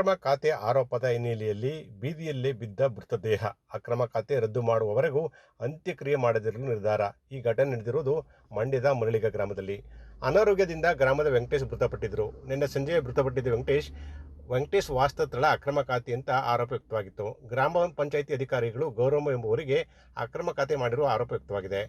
ಅಕ್ರಮ ಖಾತೆ ಆರೋಪದ ಹಿನ್ನೆಲೆಯಲ್ಲಿ ಬೀದಿಯಲ್ಲೇ ಬಿದ್ದ ಮೃತದೇಹ ಅಕ್ರಮ ಖಾತೆ ರದ್ದು ಮಾಡುವವರೆಗೂ ಅಂತ್ಯಕ್ರಿಯೆ ಮಾಡದಿರಲು ನಿರ್ಧಾರ. ಈ ಘಟನೆ ನಡೆದಿರುವುದು ಮಂಡ್ಯದ ಮರಳಿಗ ಗ್ರಾಮದಲ್ಲಿ. ಅನಾರೋಗ್ಯದಿಂದ ಗ್ರಾಮದ ವೆಂಕಟೇಶ್ ಮೃತಪಟ್ಟಿದ್ದರು. ನಿನ್ನೆ ಸಂಜೆ ಮೃತಪಟ್ಟಿದ್ದ ವೆಂಕಟೇಶ್ ವೆಂಕಟೇಶ್ ವಾಸ್ತಸ್ಥಳ ಅಕ್ರಮ ಖಾತೆ ಅಂತ ಆರೋಪ ವ್ಯಕ್ತವಾಗಿತ್ತು. ಗ್ರಾಮ ಪಂಚಾಯಿತಿ ಅಧಿಕಾರಿಗಳು ಗೌರವ ಎಂಬುವರಿಗೆ ಅಕ್ರಮ ಖಾತೆ ಮಾಡಿರುವ ಆರೋಪ ವ್ಯಕ್ತವಾಗಿದೆ.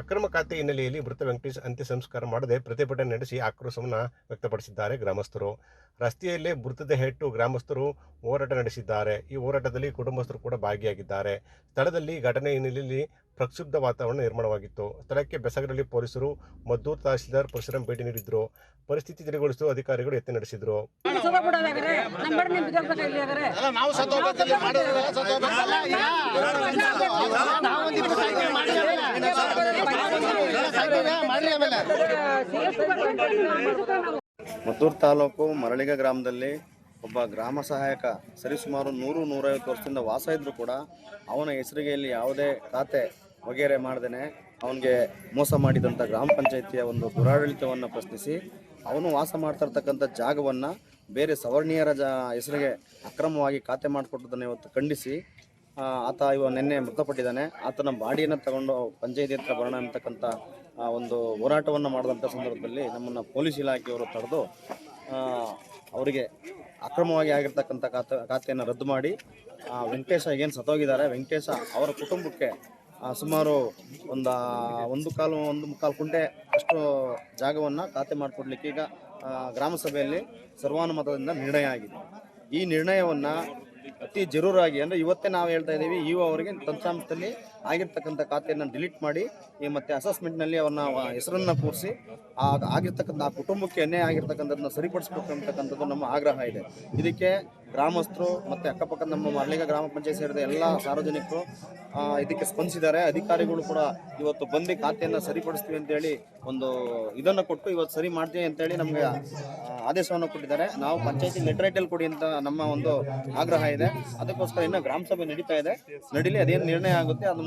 ಅಕ್ರಮ ಖಾತೆ ಹಿನ್ನೆಲೆಯಲ್ಲಿ ಮೃತ ವೆಂಕಟೇಶ್ ಅಂತ್ಯ ಸಂಸ್ಕಾರ ಮಾಡದೆ ಪ್ರತಿಭಟನೆ ನಡೆಸಿ ಆಕ್ರೋಶವನ್ನು ವ್ಯಕ್ತಪಡಿಸಿದ್ದಾರೆ ಗ್ರಾಮಸ್ಥರು. ರಸ್ತೆಯಲ್ಲೇ ಮೃತದೇಹ ಇಟ್ಟು ಗ್ರಾಮಸ್ಥರು ಹೋರಾಟ ನಡೆಸಿದ್ದಾರೆ. ಈ ಹೋರಾಟದಲ್ಲಿ ಕುಟುಂಬಸ್ಥರು ಕೂಡ ಭಾಗಿಯಾಗಿದ್ದಾರೆ. ಸ್ಥಳದಲ್ಲಿ ಘಟನೆ ಹಿನ್ನೆಲೆಯಲ್ಲಿ ಪ್ರಕ್ಷುಬ್ಧ ವಾತಾವರಣ ನಿರ್ಮಾಣವಾಗಿತ್ತು. ಸ್ಥಳಕ್ಕೆ ಬೆಸಗರಲ್ಲಿ ಪೊಲೀಸರು ಮದ್ದೂರು ತಹಸೀಲ್ದಾರ್ ಪರಶುರಾಮ್ ಭೇಟಿ ನೀಡಿದ್ರು. ಪರಿಸ್ಥಿತಿ ತಿಳಿಗೊಳಿಸಲು ಅಧಿಕಾರಿಗಳು ಯತ್ನ ನಡೆಸಿದ್ರು. ಮದ್ದೂರು ತಾಲೂಕು ಮರಳಿಗ ಗ್ರಾಮದಲ್ಲಿ ಒಬ್ಬ ಗ್ರಾಮ ಸಹಾಯಕ ಸರಿಸುಮಾರು ನೂರು, ನೂರೈವತ್ತು ವರ್ಷದಿಂದ ವಾಸ ಇದ್ದರೂ ಕೂಡ ಅವನ ಹೆಸರಿಗೆ ಇಲ್ಲಿ ಯಾವುದೇ ಖಾತೆ ವಗೇರೆ ಮಾಡ್ದೇನೆ ಅವನಿಗೆ ಮೋಸ ಮಾಡಿದಂಥ ಗ್ರಾಮ ಪಂಚಾಯಿತಿಯ ಒಂದು ದುರಾಡಳಿತವನ್ನು ಪ್ರಶ್ನಿಸಿ ಅವನು ವಾಸ ಮಾಡ್ತಾ ಇರ್ತಕ್ಕಂಥ ಜಾಗವನ್ನು ಬೇರೆ ಸವರ್ಣೀಯರ ಜ ಹೆಸರಿಗೆ ಅಕ್ರಮವಾಗಿ ಖಾತೆ ಮಾಡಿಕೊಟ್ಟದನ್ನು ಇವತ್ತು ಖಂಡಿಸಿ ಆತ ಇವ ನಿನ್ನೆ ಮೃತಪಟ್ಟಿದ್ದಾನೆ. ಆತನ ಬಾಡಿಯನ್ನು ತಗೊಂಡು ಪಂಚಾಯಿತಿ ಹತ್ರ ಬರೋಣ ಅಂತಕ್ಕಂಥ ಒಂದು ಹೋರಾಟವನ್ನು ಮಾಡಿದಂಥ ಸಂದರ್ಭದಲ್ಲಿ ನಮ್ಮನ್ನು ಪೊಲೀಸ್ ಇಲಾಖೆಯವರು ತಡೆದು ಅವರಿಗೆ ಅಕ್ರಮವಾಗಿ ಆಗಿರ್ತಕ್ಕಂಥ ಖಾತೆ ಖಾತೆಯನ್ನು ರದ್ದು ಮಾಡಿ ವೆಂಕಟೇಶ ಏನು ಸತ್ತೋಗಿದ್ದಾರೆ. ವೆಂಕಟೇಶ ಅವರ ಕುಟುಂಬಕ್ಕೆ ಸುಮಾರು ಒಂದು ಒಂದು ಕಾಲು, ಒಂದು ಮುಕ್ಕಾಲು ಕುಂಟೆ ಅಷ್ಟು ಜಾಗವನ್ನು ಖಾತೆ ಮಾಡಿಕೊಡ್ಲಿಕ್ಕೆ ಈಗ ಗ್ರಾಮಸಭೆಯಲ್ಲಿ ಗ್ರಾಮ ಸಭೆಯಲ್ಲಿ ಸರ್ವಾನುಮತದಿಂದ ನಿರ್ಣಯ ಆಗಿದೆ. ಈ ನಿರ್ಣಯವನ್ನು ಅತಿ ಜರೂರಾಗಿ ಅಂದರೆ ಇವತ್ತೇ ನಾವು ಹೇಳ್ತಾ ಇದ್ದೀವಿ ಇವು ಅವರಿಗೆ ತಂತ್ರಾಂಶದಲ್ಲಿ ಆಗಿರ್ತಕ್ಕಂಥ ಖಾತೆಯನ್ನು ಡಿಲೀಟ್ ಮಾಡಿ ಮತ್ತೆ ಅಸೆಸ್ಮೆಂಟ್ನಲ್ಲಿ ಅವರ ಹೆಸರನ್ನು ಕೂರಿಸಿ ಆಗಿರ್ತಕ್ಕಂಥ ಆ ಕುಟುಂಬಕ್ಕೆ ಅನ್ಯಾಯ ಆಗಿರ್ತಕ್ಕಂಥದ್ದನ್ನ ಸರಿಪಡಿಸ್ಬೇಕು ಅಂತಕ್ಕಂಥದ್ದು ನಮ್ಮ ಆಗ್ರಹ ಇದೆ. ಇದಕ್ಕೆ ಗ್ರಾಮಸ್ಥರು ಮತ್ತು ಅಕ್ಕಪಕ್ಕದ ನಮ್ಮ ಮರಳಿಗ ಗ್ರಾಮ ಪಂಚಾಯತ್ ಸೇರಿದ ಎಲ್ಲ ಸಾರ್ವಜನಿಕರು ಇದಕ್ಕೆ ಸ್ಪಂದಿಸಿದ್ದಾರೆ. ಅಧಿಕಾರಿಗಳು ಕೂಡ ಇವತ್ತು ಬಂದು ಖಾತೆಯನ್ನು ಸರಿಪಡಿಸ್ತೀವಿ ಅಂತೇಳಿ ಒಂದು ಇದನ್ನು ಕೊಟ್ಟು ಇವತ್ತು ಸರಿ ಮಾಡ್ತೀವಿ ಅಂತೇಳಿ ನಮಗೆ ಆದೇಶವನ್ನು ಕೊಟ್ಟಿದ್ದಾರೆ. ನಾವು ಪಂಚಾಯತಿ ಲೆಟರೇಟಲ್ಲಿ ಕೊಡಿ ಅಂತ ನಮ್ಮ ಒಂದು ಆಗ್ರಹ ಇದೆ. ಅದಕ್ಕೋಸ್ಕರ ಇನ್ನು ಗ್ರಾಮ ಸಭೆ ನಡೀತಾ ಇದೆ. ನಡೀಲಿ ಅದೇನು ನಿರ್ಣಯ ಆಗುತ್ತೆ ಅದು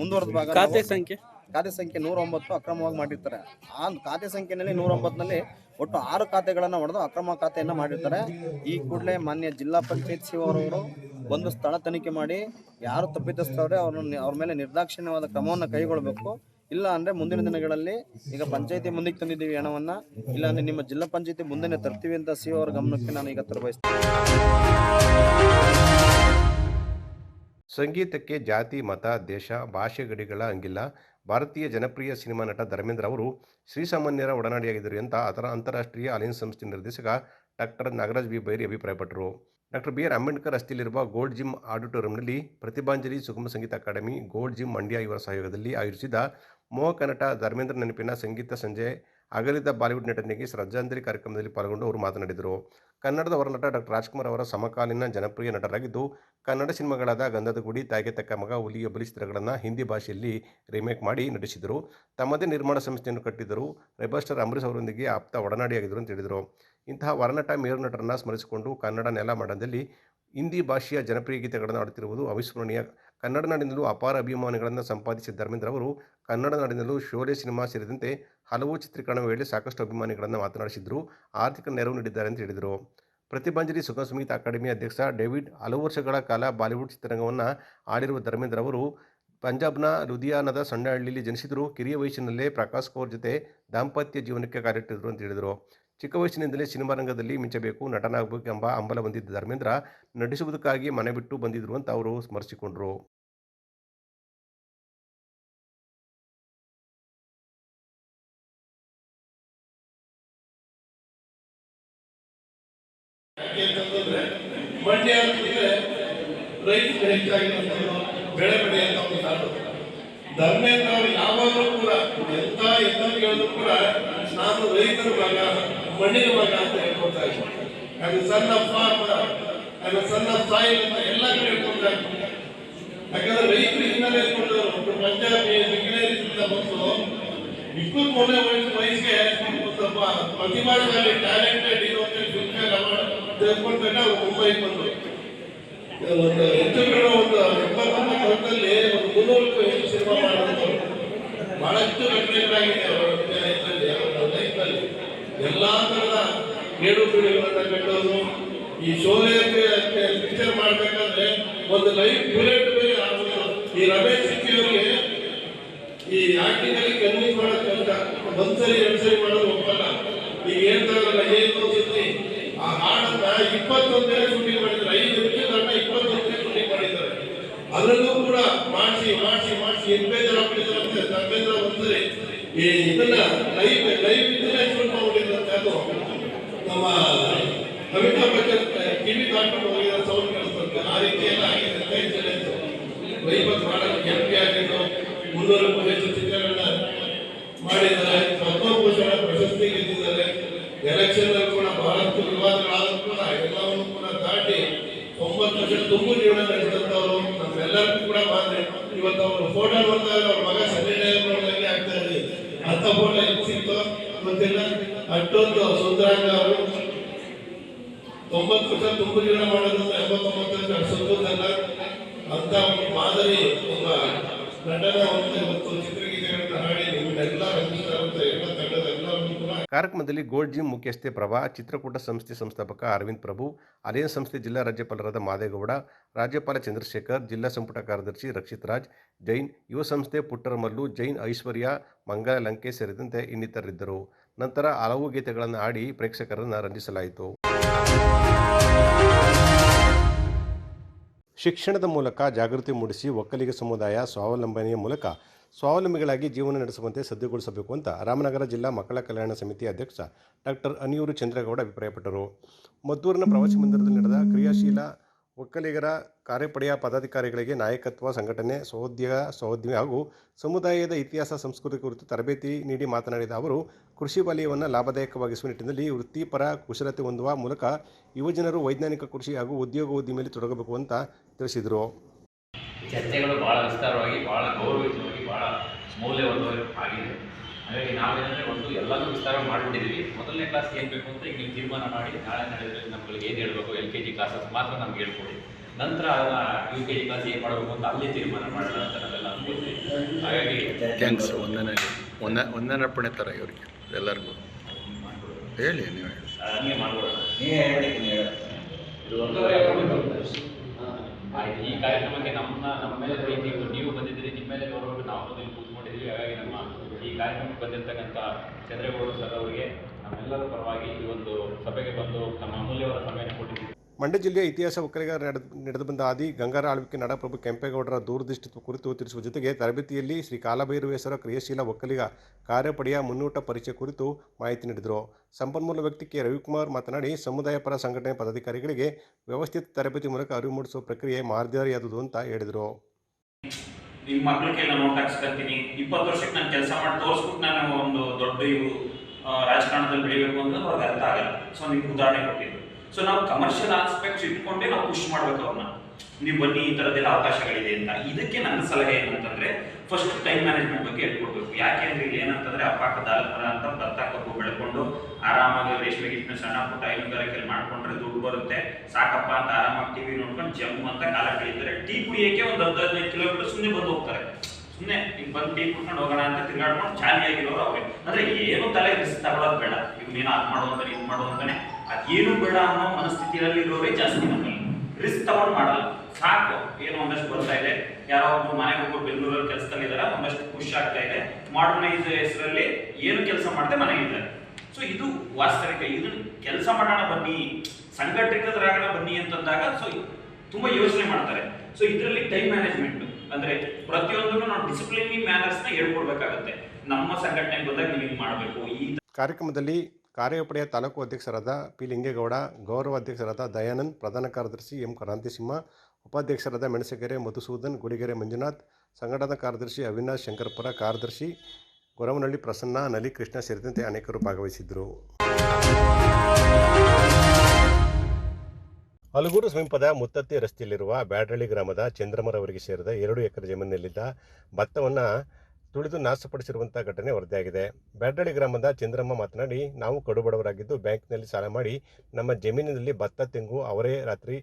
ಮುಂದುವರೆದ ಭಾಗ ಖಾತೆ ಸಂಖ್ಯೆ? ಖಾತೆ ಸಂಖ್ಯೆ ನೂರ ಒಂಬತ್ತು ಅಕ್ರಮವಾಗಿ ಮಾಡಿರ್ತಾರೆ. ಆ ಖಾತೆ ಸಂಖ್ಯೆನಲ್ಲಿ ನೂರ ಒಂಬತ್ತನಲ್ಲಿ ಒಟ್ಟು ಆರು ಖಾತೆಗಳನ್ನು ಹೊಡೆದು ಅಕ್ರಮ ಖಾತೆಯನ್ನು ಮಾಡಿರ್ತಾರೆ. ಈ ಕೂಡಲೇ ಮಾನ್ಯ ಜಿಲ್ಲಾ ಪಂಚಾಯತ್ ಶಿವರವರು ಒಂದು ಸ್ಥಳ ತನಿಖೆ ಮಾಡಿ ಯಾರು ತಪ್ಪಿತಸ್ಥವ್ರೆ ಅವ್ರನ್ನ ಅವ್ರ ಮೇಲೆ ನಿರ್ದಾಕ್ಷಿಣ್ಯವಾದ ಕ್ರಮವನ್ನು ಕೈಗೊಳ್ಳಬೇಕು ಇಲ್ಲ ಅಂದ್ರೆ ಮುಂದಿನ ದಿನಗಳಲ್ಲಿ ಈಗ ಪಂಚಾಯತಿ ಮುಂದಕ್ಕೆ ತಂದಿದ್ದೀವಿ ಹಣವನ್ನ, ಇಲ್ಲ ಅಂದ್ರೆ ನಿಮ್ಮ ಜಿಲ್ಲಾ ಪಂಚಾಯತಿ ಮುಂದೆನೆ ತರ್ತೀವಿ ಅಂತ ಸಿ ಅವರ ಗಮನಕ್ಕೆ ನಾನು ಈಗ ತರಬಯಸ್ತೇನೆ ಸಂಗೀತಕ್ಕೆ ಜಾತಿ, ಮತ, ದೇಶ, ಭಾಷೆ ಗಡಿಗಳ ಹಂಗಿಲ್ಲ. ಭಾರತೀಯ ಜನಪ್ರಿಯ ಸಿನಿಮಾ ನಟ ಧರ್ಮೇಂದ್ರ ಅವರು ಶ್ರೀಸಾಮಾನ್ಯರ ಒಡನಾಡಿಯಾಗಿದ್ದರು ಅಂತ ಅದರ ಅಂತಾರಾಷ್ಟ್ರೀಯ ಅಲಯನ್ಸ್ ಸಂಸ್ಥೆ ನಿರ್ದೇಶಕ ಡಾಕ್ಟರ್ ನಾಗರಾಜ್ ಬಿ. ಬೈರಿ ಅಭಿಪ್ರಾಯಪಟ್ಟರು. Doctor B. ಆರ್. ಅಂಬೇಡ್ಕರ್ ರಸ್ತೆಯಲ್ಲಿರುವ gold gym ಆಡಿಟೋರಿಯಂನಲ್ಲಿ Pratibhanjali Sugama Sangeetha academy gold gym Mandya ಇವರ ಸಹಯೋಗದಲ್ಲಿ ಆಯೋಜಿಸಿದ ಮೋಹಕ ನಟ ಧರ್ಮೇಂದ್ರ ನೆನಪಿನ ಸಂಗೀತ ಸಂಜೆ ಅಗಲಿದ ಬಾಲಿವುಡ್ ನಟನಿಗೆ ಶ್ರದ್ಧಾಂಜಲಿ ಕಾರ್ಯಕ್ರಮದಲ್ಲಿ ಪಾಲ್ಗೊಂಡು ಅವರು ಮಾತನಾಡಿದರು. ಕನ್ನಡದ ಹೊರನಟ ಡಾಕ್ಟರ್ ರಾಜ್ಕುಮಾರ್ ಅವರ ಸಮಕಾಲೀನ ಜನಪ್ರಿಯ ನಟರಾಗಿದ್ದು, ಕನ್ನಡ ಸಿನಿಮಾಗಳಾದ ಗಂಧದ ಗುಡಿ ತಾಯಿಗೆ ತಕ್ಕ ಮಗ ಹುಲಿಯ ಬಲಿ ಚಿತ್ರಗಳನ್ನು ಹಿಂದಿ ಭಾಷೆಯಲ್ಲಿ ರೀಮೇಕ್ ಮಾಡಿ ನಟಿಸಿದರು. ತಮ್ಮದೇ ನಿರ್ಮಾಣ ಸಂಸ್ಥೆಯನ್ನು ಕಟ್ಟಿದ್ದರು. ರೆಬಸ್ಟರ್ ಸ್ಟಾರ್ ಅಂಬರೀಷ್ ಅವರೊಂದಿಗೆ ಆಪ್ತ ಒಡನಾಡಿಯಾಗಿದ್ದರು ಅಂತ ಹೇಳಿದರು. ಇಂತಹ ವರನಟ ಮೇರು ನಟರನ್ನು ಸ್ಮರಿಸಿಕೊಂಡು ಕನ್ನಡ ನೆಲ ಮಾಡದಲ್ಲಿ ಹಿಂದಿ ಭಾಷೆಯ ಜನಪ್ರಿಯ ಗೀತೆಗಳನ್ನು ಆಡುತ್ತಿರುವುದು ಅವಿಸ್ಮರಣೀಯ ಕನ್ನಡ ನಾಡಿನಲ್ಲೂ ಅಪಾರ ಅಭಿಮಾನಿಗಳನ್ನು ಸಂಪಾದಿಸಿದ ಧರ್ಮೇಂದ್ರ ಅವರು ಕನ್ನಡ ನಾಡಿನಲ್ಲೂ ಶೋಲೆ ಸಿನಿಮಾ ಸೇರಿದಂತೆ ಹಲವು ಚಿತ್ರೀಕರಣ ವೇಳೆ ಸಾಕಷ್ಟು ಅಭಿಮಾನಿಗಳನ್ನು ಮಾತನಾಡಿಸಿದ್ರು. ಆರ್ಥಿಕ ನೆರವು ನೀಡಿದ್ದಾರೆ ಅಂತ ಹೇಳಿದರು. ಪ್ರತಿಭಾಂಜಲಿ ಸುಗಮ ಸಂಗೀತ ಅಕಾಡೆಮಿ ಅಧ್ಯಕ್ಷ ಡೇವಿಡ್ ಹಲವು ವರ್ಷಗಳ ಕಾಲ ಬಾಲಿವುಡ್ ಚಿತ್ರರಂಗವನ್ನು ಆಡಿರುವ ಧರ್ಮೇಂದ್ರ ಅವರು ಪಂಜಾಬ್ನ ಲುಧಿಯಾನದ ಸಣ್ಣ ಹಳ್ಳಿಯಲ್ಲಿ ಜನಿಸಿದರೂ. ಕಿರಿಯ ವಯಸ್ಸಿನಲ್ಲೇ ಪ್ರಕಾಶ್ ಕೌರ್ ಜೊತೆ ದಾಂಪತ್ಯ ಜೀವನಕ್ಕೆ ಕಾಲಿಟ್ಟಿದ್ರು ಅಂತ ಹೇಳಿದರು. ಚಿಕ್ಕ ವಯಸ್ಸಿನಿಂದಲೇ ಸಿನಿಮಾ ರಂಗದಲ್ಲಿ ಮಿಂಚಬೇಕು ನಟನಾಗಬೇಕು ಎಂಬ ಹಂಬಲ ಹೊಂದಿದ್ದ ಧರ್ಮೇಂದ್ರ ನಟಿಸುವುದಕ್ಕಾಗಿ ಮನೆ ಬಿಟ್ಟು ಬಂದಿದ್ರು ಅಂತ ಅವರು ಸ್ಮರಿಸಿಕೊಂಡರು. ಮಂಡ್ಯ ರೈತರು ಹೆಚ್ಚಾಗಿ ನಮ್ಮದು ಬೆಳೆ ಬೆಳೆಯುವಂತ ಒಂದು ಧರ್ಮೇಂದ್ರ ಅವರು ಯಾವಾಗಲೂ ಕೂಡ, ಎಂತ ಎಂತ ಹೇಳಿದ್ರು ಕೂಡ, ನಾನು ರೈತರ ಮಗ ಮಣ್ಣಿನ ಮಗ ಅಂತ ಹೇಳ್ಕೊತಾ ಇದ್ದೀನಿ ಅದು ಸಣ್ಣ ಫಾರ್ಮರ್ ಅದು ಸಣ್ಣ ಸಾಯಿಲ್ ಅಂತ ಎಲ್ಲ ಕಡೆ ಹೇಳ್ಕೊತಾ ಇದ್ದೀನಿ ಯಾಕಂದ್ರೆ ರೈತರು ಹಿನ್ನೆಲೆ ಇಟ್ಕೊಂಡವರು ಒಬ್ಬರು ಪಂಜಾಬಿ ಇಂಜಿನಿಯರಿಂಗ್ ಬಂದು ಇಪ್ಪತ್ತ್ ಮೂರನೇ ವಯಸ್ಸು ವಯಸ್ಸಿಗೆ ಸ್ವಲ್ಪ ಪ್ರತಿಭಾಶಾಲಿ ಟ್ಯಾಲೆಂಟೆಡ್ ಇರುವಂತ ಫಿಲ್ಮ್ಫೇರ್ ಅವಾರ್ಡ್ ತೆಗೆದುಕೊಂಡ್ರೆ ಅವ್ರು ಮುಂಬೈಗೆ ಬಂದರು ಒಂದು ಹೆಚ್ಚು ಕಡಿಮೆ ಒಂದು ಎಪ್ಪತ್ತೊಂಬತ್ತು ವರ್ಷದಲ್ಲಿ ಒಂದು ಮುನ್ನೂರಕ್ಕೂ ಹೆಚ್ಚು ಸಿನಿಮಾ ಮಾಡಿದ್ರು. ಬಹಳಷ್ಟು ಘಟನೆಗಳಾಗಿದೆ ಅವರ. ಎಲ್ಲಾ ಥರದ ಏಳು ಬೀಳುಗಳನ್ನ ಈ ಶೋಲೆಯಕ್ಕೆ ಪಿಕ್ಚರ್ ಮಾಡಬೇಕಾದ್ರೆ ಒಂದು ಲೈಫ್ ಬುಲೆಟ್ ಈ ರಮೇಶ್ ಸಿಕ್ಕಿ ಅವರಿಗೆ ಈ ಆಕ್ಟಿಂಗ್ ಅಲ್ಲಿ ಕನ್ವಿನ್ಸ್ ಮಾಡೋದು ಅಂತ ಒಂದ್ಸರಿ, ಎರಡ್ ಸರಿ ಮಾಡೋದು ಒಪ್ಪಲ್ಲ. ಈಗ ಹೇಳ್ತಾರಲ್ಲ ಏನ್ ತೋರಿಸಿದ್ರಿ ಆ ಹಾಡನ್ನ ಇಪ್ಪತ್ತೊಂದನೇ ದಿನ ಶೂಟಿಂಗ್ ಮಾಡಿದ್ದಾರೆ. ಐದು ನಿಮಿಷ ತಂಡ ಇಪ್ಪತ್ತೊಂದನೇ ಶೂಟಿಂಗ್ ಮಾಡಿದ್ದಾರೆ. ಅದರಲ್ಲೂ ಕೂಡ ಮಾಡಿಸಿ ಮಾಡಿಸಿ ಮಾಡಿಸಿ ಎಷ್ಟು ಬೇಜಾರು ಅಂದ್ರೆ ಧರ್ಮೇಂದ್ರ ಒಂದ್ಸರಿ. ಈ ಇದನ್ನ ಲೈಫ್ ಶೂಟ್ ಅದು ನಮ್ಮ ಅಮಿತಾಬ್ ಬಚ್ಚನ್ ಟಿವಿ ಕಾಟ್ಕೊಂಡು ಹೋಗಿರೋ ಸೌಂಡ್ ಕೇಳಿಸ್ತಂತೆ ಆ ರೀತಿ ಎಲ್ಲ ಆಗಿದೆ ಹೇಳ್ತಾರೆ ವೈಭವ್ ಮಾಡಕ್ಕೆ ಎಂ ಪಿ ಆಗಿದ್ದು ಮುನ್ನೂರಕ್ಕೂ ಹೆಚ್ಚು ಚಿತ್ರಗಳನ್ನ ಮಾಡಿದ್ದಾರೆ. ಪದ್ಮಭೂಷಣ ಪ್ರಶಸ್ತಿ ಗೆದ್ದಿದ್ದಾರೆ. ಎಲೆಕ್ಷನ್ ಅಲ್ಲಿ ಕೂಡ ಬಹಳಷ್ಟು ವಿವಾದಗಳಾದರೂ ಕೂಡ ಎಲ್ಲವನ್ನು ಕೂಡ ದಾಟಿ ಒಂಬತ್ತು ವರ್ಷ ತುಂಬು ಜೀವನ ನಡೆಸಿದಂತವರು ನಮ್ಮೆಲ್ಲರಿಗೂ ಕೂಡ ಮಾದ್ರೆ ಇವತ್ತು ಅವರು ಫೋಟೋ ನೋಡಿದಾಗ ಅವ್ರ ಮಗ ಸನ್ನಿ ನೋಡಿದಂಗೆ ಆಗ್ತಾ ಇದೆ. ಅಂತ ಫೋಟೋ ಎಲ್ಲಿ ಸಿಕ್ತೋ ಗೊತ್ತಿಲ್ಲ. ಅಷ್ಟೊಂದು ಸುಂದರಾಂಗ ಅವರು ತೊಂಬತ್ತು ವರ್ಷ ತುಂಬು ಜೀವನ ಮಾಡೋದು ಎಂಬತ್ತೊಂಬತ್ತು ಅಂತ ಮಾದರಿ, ಒಬ್ಬ ನಟನ ಒಂದು ಚಿತ್ರಗೀತೆಗಳನ್ನ ಹಾಡಿ ಇರುತ್ತೆ ಎಲ್ಲ ಕಾರ್ಯಕ್ರಮದಲ್ಲಿ ಗೋಲ್ಡ್ ಜಿಮ್ ಮುಖ್ಯಸ್ಥೆ ಪ್ರಭಾ, ಚಿತ್ರಕೂಟ ಸಂಸ್ಥೆ ಸಂಸ್ಥಾಪಕ ಅರವಿಂದ್ ಪ್ರಭು ಅದೇ ಸಂಸ್ಥೆ ಜಿಲ್ಲಾ ರಾಜ್ಯಪಾಲರಾದ ಮಾದೇಗೌಡ, ರಾಜ್ಯಪಾಲ ಚಂದ್ರಶೇಖರ್, ಜಿಲ್ಲಾ ಸಂಪುಟ ಕಾರ್ಯದರ್ಶಿ ರಕ್ಷಿತ್ ರಾಜ್, ಜೈನ್ ಯುವ ಸಂಸ್ಥೆ ಪುಟ್ಟರಮಲ್ಲು, ಜೈನ್ ಐಶ್ವರ್ಯ, ಮಂಗಲ ಲಂಕೆ ಸೇರಿದಂತೆ ಇನ್ನಿತರರಿದ್ದರು. ನಂತರ ಹಲವು ಗೀತೆಗಳನ್ನು ಹಾಡಿ ಪ್ರೇಕ್ಷಕರನ್ನು ರಂಜಿಸಲಾಯಿತು. ಶಿಕ್ಷಣದ ಮೂಲಕ ಜಾಗೃತಿ ಮೂಡಿಸಿ ಒಕ್ಕಲಿಗ ಸಮುದಾಯ ಸ್ವಾವಲಂಬನೆಯ ಮೂಲಕ ಸ್ವಾವಲಂಬಿಗಳಾಗಿ ಜೀವನ ನಡೆಸುವಂತೆ ಸಜ್ಜುಗೊಳಿಸಬೇಕು ಅಂತ ರಾಮನಗರ ಜಿಲ್ಲಾ ಮಕ್ಕಳ ಕಲ್ಯಾಣ ಸಮಿತಿ ಅಧ್ಯಕ್ಷ ಡಾಕ್ಟರ್ ಅನಿಯೂರು ಚಂದ್ರಗೌಡ ಅಭಿಪ್ರಾಯಪಟ್ಟರು. ಮದ್ದೂರಿನ ಪ್ರವಾಸಿ ಮಂದಿರದಲ್ಲಿ ನಡೆದ ಕ್ರಿಯಾಶೀಲ ಒಕ್ಕಲಿಗರ ಕಾರ್ಯಪಡೆಯ ಪದಾಧಿಕಾರಿಗಳಿಗೆ ನಾಯಕತ್ವ, ಸಂಘಟನೆ ಸಹೋದ್ಯ ಸಹೋದ್ಯಮಿ ಹಾಗೂ ಸಮುದಾಯದ ಇತಿಹಾಸ, ಸಂಸ್ಕೃತಿ ಕುರಿತು ತರಬೇತಿ ನೀಡಿ ಮಾತನಾಡಿದ ಅವರು, ಕೃಷಿ ವಲಯವನ್ನು ಲಾಭದಾಯಕವಾಗಿಸುವ ನಿಟ್ಟಿನಲ್ಲಿ ವೃತ್ತಿಪರ ಕುಶಲತೆ ಹೊಂದುವ ಮೂಲಕ ಯುವಜನರು ವೈಜ್ಞಾನಿಕ ಕೃಷಿ ಹಾಗೂ ಉದ್ಯೋಗ ಉದ್ದಿಮೆಯಲ್ಲಿ ತೊಡಗಬೇಕು ಅಂತ ತಿಳಿಸಿದರು. ಚರ್ಚೆಗಳು ಭಾಳ ವಿಸ್ತಾರವಾಗಿ ಭಾಳ ಗೌರವಯುತವಾಗಿ ಭಾಳ ಮೌಲ್ಯವಂತವಾಗಿ ಆಗಿದೆ. ಹಾಗಾಗಿ ನಾವೇನಂದರೆ ಒಂದು ಎಲ್ಲನೂ ವಿಸ್ತಾರ ಮಾಡಿಬಿಟ್ಟಿದ್ದೀವಿ ಮೊದಲನೇ ಕ್ಲಾಸ್ಗೆ ಏನು ಬೇಕು ಅಂತ ಈಗ ನೀವು ತೀರ್ಮಾನ ಮಾಡಿ ನಾಳೆ ನಡೆದರೆ ನಮ್ಗಳಿಗೆ ಏನು ಹೇಳಬೇಕು ಎಲ್ ಕೆ ಜಿ ಕ್ಲಾಸಸ್ ಮಾತ್ರ ನಮ್ಗೆ ಹೇಳ್ಕೊಡಿ. ನಂತರ ಯು ಕೆ ಜಿ ಕ್ಲಾಸ್ ಏನು ಮಾಡಬೇಕು ಅಂತ ಅಲ್ಲಿ ತೀರ್ಮಾನ ಮಾಡೋಣ ಅಂತ ನಾವೆಲ್ಲ ಅನ್ಕೊಳ್ತೀವಿ ಹಾಗಾಗಿ ಥ್ಯಾಂಕ್ಸ್ ವಂದನೆ ಒಂದ ವಂದನಾರ್ಪಣೆ ಥರ ಇವ್ರಿಗೆ ಎಲ್ಲರಿಗೂ. ಹೇಳಿ ನೀವು ಹೇಳಿ. ಹಂಗೆ ಮಾಡ್ಬೋಣ ಇದು ಒಂದು ಆಯ್ತು ಈ ಕಾರ್ಯಕ್ರಮಕ್ಕೆ ನಮ್ಮ ನಮ್ಮ ಮೇಲೆ ಪ್ರೀತಿ ನೀವು ಬಂದಿದ್ದೀರಿ ನಿಮ್ಮ ಮೇಲೆ ಗೌರವ ನಾವು ಬಂದು ಕೂತ್ಕೊಂಡಿದ್ದೀವಿ. ಹಾಗಾಗಿ ನಮ್ಮ ಈ ಕಾರ್ಯಕ್ರಮಕ್ಕೆ ಬಂದಿರತಕ್ಕಂಥ ಚಂದ್ರೇಗೌಡ ಸರ್ ಅವರಿಗೆ ನಮ್ಮೆಲ್ಲರ ಪರವಾಗಿ ಈ ಒಂದು ಸಭೆಗೆ ಬಂದು ತಮ್ಮ ಅಮೂಲ್ಯವಾದ ಸಮಯವನ್ನು ಕೊಟ್ಟಿದ್ದೀವಿ. ಮಂಡ್ಯ ಜಿಲ್ಲೆಯ ಇತಿಹಾಸ ಒಕ್ಕಲಿಗ ನಡೆದು ಬಂದ ಆದಿ ಗಂಗಾರ ಆಳ್ವಿಕೆ ನಡಪ್ರಭು ಕೆಂಪೇಗೌಡರ ದೂರದೃಷ್ಟಿತ್ವ ಕುರಿತು ತಿಳಿಸುವ ಜೊತೆಗೆ ತರಬೇತಿಯಲ್ಲಿ ಶ್ರೀ ಕಾಲಭೈರವೇಶ್ವರ ಕ್ರಿಯಾಶೀಲ ಒಕ್ಕಲಿಗ ಕಾರ್ಯಪಡೆಯ ಮುನ್ನೋಟ ಪರಿಚಯ ಕುರಿತು ಮಾಹಿತಿ ನೀಡಿದರು. ಸಂಪನ್ಮೂಲ ವ್ಯಕ್ತಿ ಕೆ ರವಿಕುಮಾರ್ ಮಾತನಾಡಿ, ಸಮುದಾಯ ಪರ ಸಂಘಟನೆ ಪದಾಧಿಕಾರಿಗಳಿಗೆ ವ್ಯವಸ್ಥಿತ ತರಬೇತಿ ಮೂಲಕ ಅರಿವು ಮೂಡಿಸುವ ಪ್ರಕ್ರಿಯೆ ಮಾರ್ಗದರ್ಶಿಯಾದುದು ಅಂತ ಹೇಳಿದರು. ನಿಮ್ಮ ಮಕ್ಳ ಕೈಲ ನೋಟ್ ಹಾಕ್ಸ್ಕೊಂತೀನಿ ಇಪ್ಪತ್ತು ವರ್ಷಕ್ಕೆ ನಾನು ಕೆಲಸ ಮಾಡಿ ತೋರಿಸ್ಬಿಟ್ಟು ನಾನು ಒಂದು ದೊಡ್ಡ ಇವು ರಾಜಕಾರಣದಲ್ಲಿ ಬೆಳಿಬೇಕು ಅಂತ ಅವ್ರಿಗೆ ಅರ್ಥ ಆಗಲ್ಲ. ಸೊ ನಿಮ್ಗೆ ಉದಾಹರಣೆ ಕೊಟ್ಟಿದ್ರು ಸೊ ನಾವು ಕಮರ್ಷಿಯಲ್ ಆಸ್ಪೆಕ್ಟ್ಸ್ ಇಟ್ಕೊಂಡೆ ನಾವು ಪುಷ್ ಮಾಡ್ಬೇಕು ಅವ್ರನ್ನ. ನೀವು ಬನ್ನಿ, ಈ ತರದೆಲ್ಲ ಅವಕಾಶಗಳಿದೆ ಅಂತ. ಇದಕ್ಕೆ ನನ್ನ ಸಲಹೆ ಏನಂತಂದ್ರೆ ಫಸ್ಟ್ ಟೈಮ್ ಮ್ಯಾನೇಜ್ಮೆಂಟ್ ಬಗ್ಗೆ ಹೇಳ್ಕೊಡ್ಬೇಕು. ಯಾಕೆ ಅಂದ್ರೆ ಇಲ್ಲಿ ಏನಂತಂದ್ರೆ ಅಪ್ಪ ಅಂತ ಬೆಳ್ಕೊಂಡು ಆರಾಮಾಗಿ ರೇಷ್ಮೆ ಗಿಷ್ಮೆ ಸಣ್ಣ ಪುಟ್ಟ ಹೈನುಗಾರಿಕೆಯಲ್ಲಿ ಮಾಡ್ಕೊಂಡ್ರೆ ದುಡ್ಡು ಬರುತ್ತೆ. ಸಾಕಪ್ಪ ಅಂತ ಆರಾಮಾಗಿ ಟಿವಿ ನೋಡ್ಕೊಂಡು ಜಮ್ಮು ಅಂತ ಕಾಲ ಕಳೀತಾರೆ ಟೀ ಕುಡಿಯೋಕೆ ಒಂದು ಹದ್ ಹದಿನೈದು ಕಿಲೋಮೀಟರ್ ಸುಮ್ಮನೆ ಬಂದು ಹೋಗ್ತಾರೆ. ಸುಮ್ಮನೆ ಈಗ ಬಂದು ಟೀ ಕುಡ್ಕೊಂಡು ಹೋಗೋಣ ಅಂತ ತಿರ್ಗಾಡ್ಕೊಂಡು ಜಾಲಿಯಾಗಿರೋರು ಅವ್ರೆ. ಅಂದ್ರೆ ಏನು ತಲೆ ರಿಸ್ಕ್ ತಗೊಳ್ಳೋದು ಬೇಡ. ಇವ್ ಅದು ಮಾಡು ಅಂತಾನೆ ಇದು ಮಾಡು ಅಂತಾನೆ ಅದೇನು ಬೇಡ ಅನ್ನೋ ಮನಸ್ಥಿತಿಯಲ್ಲಿ ಇರೋರೇ ಜಾಸ್ತಿ ನಮ್ಮಲ್ಲಿ. ರಿಸ್ಕ್ ತಗೊಂಡು ಮಾಡಲ್ಲ. ಸಾಕು. ಏನೋ ಒಂದಷ್ಟು ಬರ್ತಾ ಇದೆ. ಯಾರೋ ಒಬ್ರು ಮನೆಗೆ ಒಬ್ಬರು ಬೆಂಗಳೂರಲ್ಲಿ ಕೆಲಸದಲ್ಲಿ ಇದಾರೆ ಒಂದಷ್ಟು ಖುಷಿ ಆಗ್ತಾ ಇದೆ. ಮಾಡರ್ನೈಸ್ ಹೆಸರಲ್ಲಿ ಏನು ಕೆಲಸ ಮಾಡದೆ ಮನೆಗಿದ್ದಾರೆ ಸೊ ಇದು ವಾಸ್ತವಿಕ ಇದು ಕೆಲಸ ಮಾಡೋಣ ಬನ್ನಿ, ಸಂಘಟಿತರಾಗೋಣ ಬನ್ನಿ ಅಂತಂದಾಗ ಸೊ ತುಂಬಾ ಯೋಚನೆ ಮಾಡ್ತಾರೆ. ಸೊ ಇದರಲ್ಲಿ ಟೈಮ್ ಮ್ಯಾನೇಜ್ಮೆಂಟ್ ಅಂದ್ರೆ ಪ್ರತಿಯೊಂದನ್ನು ನಾವು ಡಿಸಿಪ್ಲಿನ್ ಮ್ಯಾನರ್ಸ್ನ ಹೇಳ್ಕೊಡ್ಬೇಕಾಗತ್ತೆ. ನಮ್ಮ ಸಂಘಟನೆ ಬಂದಾಗ ನೀವು ಮಾಡಬೇಕು, ಈ ಕಾರ್ಯಕ್ರಮದಲ್ಲಿ ಕಾರ್ಯಪಡೆಯ ತಾಲೂಕು ಅಧ್ಯಕ್ಷರಾದ ಪಿ ಲಿಂಗೇಗೌಡ, ಗೌರವ ಅಧ್ಯಕ್ಷರಾದ ದಯಾನಂದ್, ಪ್ರಧಾನ ಕಾರ್ಯದರ್ಶಿ ಎಂ ಕ್ರಾಂತಿಸಿಂಹ, ಉಪಾಧ್ಯಕ್ಷರಾದ ಮೆಣಸಗೆರೆ ಮಧುಸೂದನ್, ಗುಡಿಗೆರೆ ಮಂಜುನಾಥ್, ಸಂಘಟನಾ ಕಾರ್ಯದರ್ಶಿ ಅವಿನಾಶ್ ಶಂಕರಪುರ, ಕಾರ್ಯದರ್ಶಿ ಗೊರವನಹಳ್ಳಿ ಪ್ರಸನ್ನ ನಲಿ ಕೃಷ್ಣ ಸೇರಿದಂತೆ ಅನೇಕರು ಭಾಗವಹಿಸಿದ್ದರು. ಹಲಗೂರು ಸಮೀಪದ ಮುತ್ತತ್ತಿ ರಸ್ತೆಯಲ್ಲಿರುವ ಬ್ಯಾಡ್ರಳ್ಳಿ ಗ್ರಾಮದ ಚಂದ್ರಮರವರಿಗೆ ಸೇರಿದ ಎರಡು ಎಕರೆ ಜಮೀನಿನಲ್ಲಿದ್ದ ಭತ್ತವನ್ನು ತುಳಿದು ನಾಶಪಡಿಸಿರುವಂಥ ಘಟನೆ ವರದಿಯಾಗಿದೆ. ಬ್ಯಾಡ್ರಳ್ಳಿ ಗ್ರಾಮದ ಚಂದ್ರಮ್ಮ ಮಾತನಾಡಿ, ನಾವು ಕಡುಬಡವರಾಗಿದ್ದು ಬ್ಯಾಂಕ್ನಲ್ಲಿ ಸಾಲ ಮಾಡಿ, ನಮ್ಮ ಜಮೀನಿನಲ್ಲಿ ಭತ್ತ, ತೆಂಗು ಅವರೇ ರಾತ್ರಿ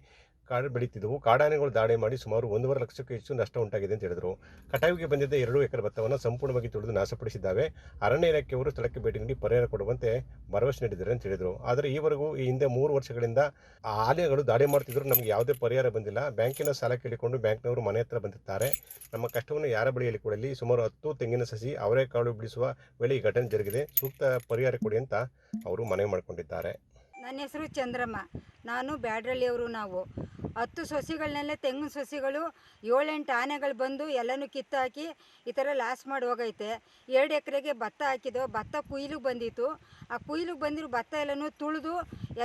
ಕಾಡು ಬೆಳೀತಿದ್ದವು. ಕಾಡಾನೆಗಳು ದಾಳಿ ಮಾಡಿ ಸುಮಾರು ಒಂದೂವರೆ ಲಕ್ಷಕ್ಕೆ ಹೆಚ್ಚು ನಷ್ಟ ಉಂಟಾಗಿದೆ ಅಂತ ಹೇಳಿದರು. ಕಟಾವಿಗೆ ಬಂದಿದ್ದ ಎರಡು ಎಕರೆ ಭತ್ತವನ್ನು ಸಂಪೂರ್ಣವಾಗಿ ತುಳಿದು ನಾಶಪಡಿಸಿದ್ದಾವೆ. ಅರಣ್ಯ ಇಲಾಖೆಯವರು ಸ್ಥಳಕ್ಕೆ ಭೇಟಿ ನೀಡಿ ಪರಿಹಾರ ಕೊಡುವಂತೆ ಭರವಸೆ ನೀಡಿದ್ದಾರೆ ಅಂತ ಹೇಳಿದರು. ಆದರೆ ಈವರೆಗೂ ಈ ಹಿಂದೆ ಮೂರು ವರ್ಷಗಳಿಂದ ಆ ಆನೆಗಳು ದಾಳಿ ಮಾಡ್ತಿದ್ರು. ನಮಗೆ ಯಾವುದೇ ಪರಿಹಾರ ಬಂದಿಲ್ಲ. ಬ್ಯಾಂಕಿನ ಸಾಲ ಕೇಳಿಕೊಂಡು ಬ್ಯಾಂಕ್ನವರು ಮನೆ ಹತ್ರ ಬಂದಿರ್ತಾರೆ. ನಮ್ಮ ಕಷ್ಟವನ್ನು ಯಾರ ಬಳಿಯಲ್ಲಿ ಕೊಡಲಿ? ಸುಮಾರು ಹತ್ತು ತೆಂಗಿನ ಸಸಿ ಅವರೇ ಕಾಳು ಬಿಡಿಸುವ ವೇಳೆ ಈ ಘಟನೆ ಜರುಗಿದೆ. ಸೂಕ್ತ ಪರಿಹಾರ ಕೊಡಿ ಅಂತ ಅವರು ಮನವಿ ಮಾಡಿಕೊಂಡಿದ್ದಾರೆ. ನನ್ನ ಹೆಸರು ಚಂದ್ರಮ್ಮ. ನಾನು ಬ್ಯಾಡ್ರಳ್ಳಿಯವರು ನಾವು. ಹತ್ತು ಸೊಸಿಗಳನ್ನೆಲ್ಲ ತೆಂಗಿನ ಸೊಸಿಗಳು ಏಳೆಂಟು ಆನೆಗಳು ಬಂದು ಎಲ್ಲನೂ ಕಿತ್ತಾಕಿ ಈ ಥರ ಲಾಸ್ ಮಾಡಿ ಹೋಗೈತೆ. ಎರಡು ಎಕರೆಗೆ ಭತ್ತ ಹಾಕಿದ್ದು, ಭತ್ತ ಕುಯ್ಲಿಗೆ ಬಂದಿತ್ತು. ಆ ಕುಯ್ಲಿಗೆ ಬಂದಿರೋ ಭತ್ತ ಎಲ್ಲನೂ ತುಳಿದು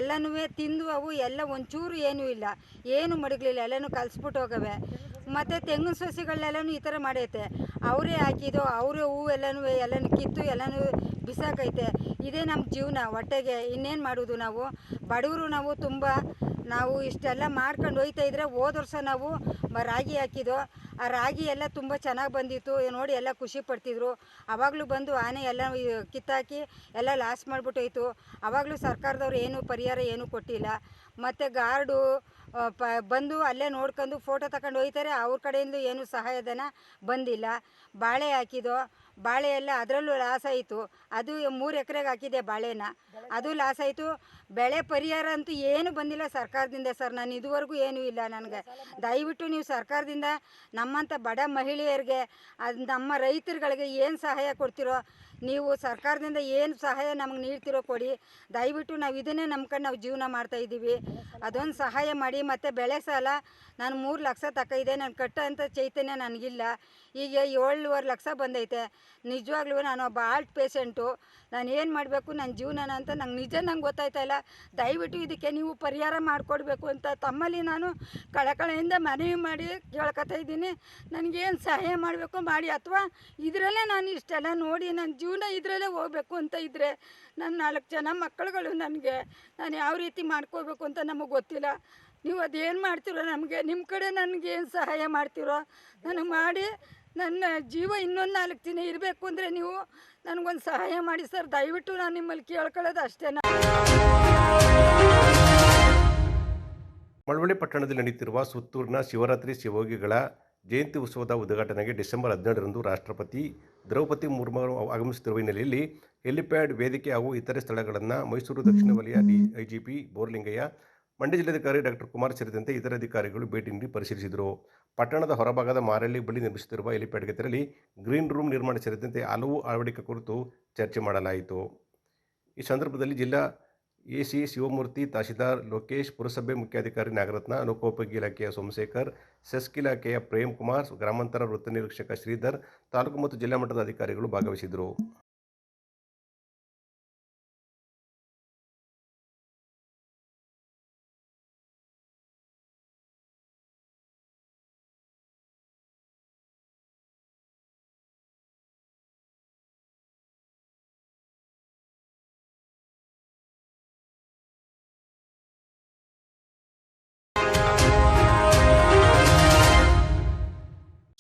ಎಲ್ಲನೂ ತಿಂದು ಅವು ಎಲ್ಲ ಒಂಚೂರು ಏನೂ ಇಲ್ಲ. ಏನು ಮಡಗಲಿಲ್ಲ, ಎಲ್ಲನೂ ಕಲಿಸ್ಬಿಟ್ಟು ಹೋಗವೆ. ಮತ್ತು ತೆಂಗಿನ ಸಸಿಗಳನ್ನೆಲ್ಲನೂ ಈ ಥರ ಮಾಡೈತೆ. ಅವರೇ ಹಾಕಿದ್ದು, ಅವರೇ ಹೂವು ಎಲ್ಲನೂ ಎಲ್ಲನೂ ಕಿತ್ತು, ಎಲ್ಲನೂ ಬಿಸಾಕೈತೆ. ಇದೇ ನಮ್ಮ ಜೀವನ, ಹೊಟ್ಟೆಗೆ ಇನ್ನೇನು ಮಾಡೋದು ನಾವು? ಬಡವರು ನಾವು ತುಂಬ ನಾವು ಇಷ್ಟೆಲ್ಲ ಮಾಡ್ಕೊಂಡು ಹೋಯ್ತಾ ಇದ್ರೆ ಹೋದ ವರ್ಷ ನಾವು ರಾಗಿ ಹಾಕಿದ್ದು. ಆ ರಾಗಿ ಎಲ್ಲ ತುಂಬ ಚೆನ್ನಾಗಿ ಬಂದಿತ್ತು. ನೋಡಿ ಎಲ್ಲ ಖುಷಿ ಪಡ್ತಿದ್ರು. ಅವಾಗಲೂ ಬಂದು ಆನೆ ಎಲ್ಲ ಕಿತ್ತಾಕಿ ಎಲ್ಲ ಲಾಸ್ ಮಾಡಿಬಿಟ್ಟೋಯ್ತು. ಅವಾಗಲೂ ಸರ್ಕಾರದವ್ರು ಏನು ಪರಿಹಾರ ಏನೂ ಕೊಟ್ಟಿಲ್ಲ. ಮತ್ತು ಗಾರ್ಡು ಪ, ಬಂದು ಅಲ್ಲೇ ನೋಡ್ಕೊಂಡು ಫೋಟೋ ತಗೊಂಡು ಹೋಯ್ತಾರೆ. ಅವ್ರ ಕಡೆಯಿಂದ ಏನು ಸಹಾಯಧನ ಬಂದಿಲ್ಲ. ಬಾಳೆ ಹಾಕಿದ್ದು. ಬಾಳೆ ಎಲ್ಲ ಅದರಲ್ಲೂ ಲಾಸ್ ಆಯಿತು. ಅದು ಮೂರು ಎಕರೆಗೆ ಹಾಕಿದೆ ಬಾಳೆನ. ಅದು ಲಾಸ್ ಆಯಿತು. ಬೆಳೆ ಪರಿಹಾರ ಅಂತೂ ಏನು ಬಂದಿಲ್ಲ ಸರ್ಕಾರದಿಂದ ಸರ್. ನಾನು ಇದುವರೆಗೂ ಏನೂ ಇಲ್ಲ ನನಗೆ. ದಯವಿಟ್ಟು ನೀವು ಸರ್ಕಾರದಿಂದ ನಮ್ಮಂಥ ಬಡ ಮಹಿಳೆಯರಿಗೆ, ಅದು ನಮ್ಮ ರೈತರುಗಳಿಗೆ ಏನು ಸಹಾಯ ಕೊಡ್ತಿರೋ ನೀವು ಸರ್ಕಾರದಿಂದ ಏನು ಸಹಾಯ ನಮಗೆ ನೀಡ್ತಿರೋ ಕೊಡಿ. ದಯವಿಟ್ಟು ನಾವು ಇದನ್ನೇ ನಂಬ್ಕೊಂಡು ನಾವು ಜೀವನ ಮಾಡ್ತಾ ಇದ್ದೀವಿ. ಅದೊಂದು ಸಹಾಯ ಮಾಡಿ ಮತ್ತು ಬೆಳೆ ಸಾಲ ನಾನು ಮೂರು ಲಕ್ಷ ತಕೈದೆ ನಾನು ಕಟ್ಟೋ ಅಂತ ಚೈತನ್ಯ ನನಗಿಲ್ಲ. ಈಗ ಏಳುವರೆ ಲಕ್ಷ ಬಂದೈತೆ. ನಿಜವಾಗ್ಲೂ ನಾನು ಒಬ್ಬ ಆಲ್ಟ್ ಪೇಷಂಟು. ನಾನು ಏನು ಮಾಡಬೇಕು ನನ್ನ ಜೀವನನ ಅಂತ ನಂಗೆ ನಿಜ ನಂಗೆ ಗೊತ್ತಾಯ್ತಾ ಇಲ್ಲ. ದಯವಿಟ್ಟು ಇದಕ್ಕೆ ನೀವು ಪರಿಹಾರ ಮಾಡಿಕೊಡ್ಬೇಕು ಅಂತ ತಮ್ಮಲ್ಲಿ ನಾನು ಕಳಕಳೆಯಿಂದ ಮನವಿ ಮಾಡಿ ಕೇಳ್ಕೊತಾ ಇದ್ದೀನಿ. ನನಗೇನು ಸಹಾಯ ಮಾಡಬೇಕು ಮಾಡಿ. ಅಥವಾ ಇದರಲ್ಲೇ ನಾನು ಇಷ್ಟೆಲ್ಲ ನೋಡಿ ನನ್ನ ಜೀವನ ಇದರಲ್ಲೇ ಹೋಗ್ಬೇಕು ಅಂತ ಇದ್ದರೆ ನನ್ನ ನಾಲ್ಕು ಜನ ಮಕ್ಕಳುಗಳು ನನಗೆ, ನಾನು ಯಾವ ರೀತಿ ಮಾಡ್ಕೋಬೇಕು ಅಂತ ನಮಗೆ ಗೊತ್ತಿಲ್ಲ. ನೀವು ಅದೇನು ಮಾಡ್ತೀರೋ ನಮಗೆ ನಿಮ್ಮ ಕಡೆ ನನಗೆ ಏನು ಸಹಾಯ ಮಾಡ್ತೀರೋ? ನನಗೆ ಮಾಡಿ ನನ್ನ ಜೀವ ಇನ್ನೊಂದು ನಾಲ್ಕು ದಿನ ಇರಬೇಕು ಅಂದರೆ ನೀವು ನನಗೊಂದು ಸಹಾಯ ಮಾಡಿ ಸರ್. ದಯವಿಟ್ಟು ನಾನು ನಿಮ್ಮಲ್ಲಿ ಕೇಳ್ಕೊಳ್ಳೋದು ಅಷ್ಟೇ ಮಳವಳ್ಳಿ ಪಟ್ಟಣದಲ್ಲಿ ನಡೀತಿರುವ ಸುತ್ತೂರಿನ ಶಿವರಾತ್ರಿ ಶಿವಯೋಗಿಗಳ ಜಯಂತಿ ಉತ್ಸವದ ಉದ್ಘಾಟನೆಗೆ ಡಿಸೆಂಬರ್ ಹದಿನೇಳರಂದು ರಾಷ್ಟ್ರಪತಿ ದ್ರೌಪದಿ ಮುರ್ಮು ಅವರು ಆಗಮಿಸುತ್ತಿರುವ ಹಿನ್ನೆಲೆಯಲ್ಲಿ ಹೆಲಿಪ್ಯಾಡ್ ವೇದಿಕೆ ಹಾಗೂ ಇತರೆ ಸ್ಥಳಗಳನ್ನು ಮೈಸೂರು ದಕ್ಷಿಣ ವಲಯ ಡಿ ಐಜಿಪಿ ಬೋರ್ಲಿಂಗಯ್ಯ ಮಂಡ್ಯ ಜಿಲ್ಲಾಧಿಕಾರಿ ಡಾಕ್ಟರ್ ಕುಮಾರ್ ಸೇರಿದಂತೆ ಇತರ ಅಧಿಕಾರಿಗಳು ಭೇಟಿ ನೀಡಿ ಪರಿಶೀಲಿಸಿದರು. ಪಟ್ಟಣದ ಹೊರಭಾಗದ ಮಾರಳ್ಳಿ ಬಳಿ ನಿರ್ಮಿಸುತ್ತಿರುವ ಹೆಲಿಪ್ಯಾಡ್ಗೆ ತೆರಳಿ ಗ್ರೀನ್ ರೂಮ್ ನಿರ್ಮಾಣ ಸೇರಿದಂತೆ ಹಲವು ಅಳವಡಿಕೆ ಕುರಿತು ಚರ್ಚೆ ಮಾಡಲಾಯಿತು. ಈ ಸಂದರ್ಭದಲ್ಲಿ ಜಿಲ್ಲಾ ಎ ಸಿ ಶಿವಮೂರ್ತಿ ತಹಶೀಲ್ದಾರ್ ಲೋಕೇಶ್ ಪುರಸಭೆ ಮುಖ್ಯಾಧಿಕಾರಿ ನಾಗರತ್ನ ಲೋಕೋಪಯೋಗಿ ಇಲಾಖೆಯ ಸೋಮಶೇಖರ್, ಸೆಸ್ಕ್ ಇಲಾಖೆಯ ಪ್ರೇಮ್ ಕುಮಾರ್ ಗ್ರಾಮಾಂತರ ವೃತ್ತ ನಿರೀಕ್ಷಕ ಶ್ರೀಧರ್, ತಾಲೂಕು ಮತ್ತು ಜಿಲ್ಲಾ ಮಟ್ಟದ ಅಧಿಕಾರಿಗಳು ಭಾಗವಹಿಸಿದರು